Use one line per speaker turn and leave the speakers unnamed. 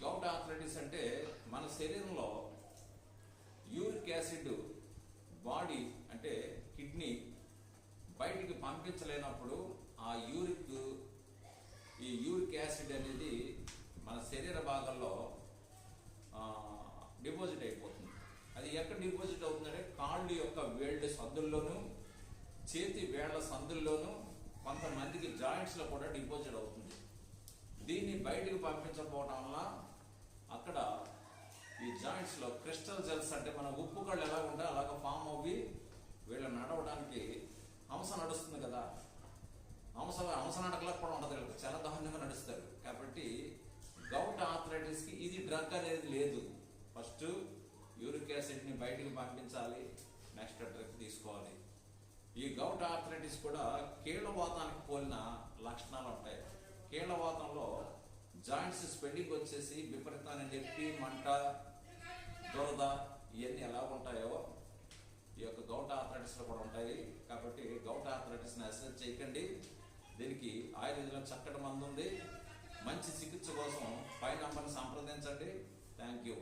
Arthritis అంటే మన శరీరంలో యూరిక్ యాసిడ్ బాడీ అంటే కిడ్నీ బయటికి పంపించలేనప్పుడు ఆ యూరిక్ ఈ యూరిక్ యాసిడ్ అనేది మన శరీర భాగంలో డిపాజిట్ అయిపోతుంది. అది ఎక్కడ డిపాజిట్ అవుతుందంటే కాళ్ళు యొక్క వేళ్ళ సందుల్లోనూ చేతి వేళ్ళ సందుల్లోనూ కొంతమందికి జాయింట్స్లో కూడా డిపాజిట్ అవుతుంది. దీన్ని బయటకు పంపించకపోవడం వల్ల లో క్రిస్టల్ జెల్స్ అంటే మన ఉప్పు కళ్ళు ఎలా ఉంటే అలాగ ఫామ్ అవ్వి వీళ్ళు నడవడానికి హంస నడుస్తుంది కదా. హంస హంస నడకలకు కూడా ఉండదు వీళ్ళకి. చాలా దారుణంగా నడుస్తారు. కాబట్టి గౌట్ ఆర్థరైటిస్కి ఇది డ్రగ్ అనేది లేదు. ఫస్ట్ యూరిక్ యాసిడ్ని బయటికి పంపించాలి. నెక్స్ట్ డ్రగ్ తీసుకోవాలి. ఈ గౌట్ ఆర్థరైటిస్ కూడా కీళ్ళవాతానికి పోలిన లక్షణాలు ఉంటాయి. కీళ్ళవాతంలో జాయింట్స్ స్పెండింగ్ వచ్చేసి విపరీతమైన చెప్పి మంట దురద ఇవన్నీ ఎలా ఉంటాయో ఈ యొక్క గౌట ఆథరైటిస్లో కూడా ఉంటాయి. కాబట్టి గౌట ఆథరైటిస్ని అసెస్ చేయకండి. దీనికి ఆయుర్వేదంలో చక్కటి మందు ఉంది. మంచి చికిత్స కోసం పై నంబర్ని సంప్రదించండి. Thank you.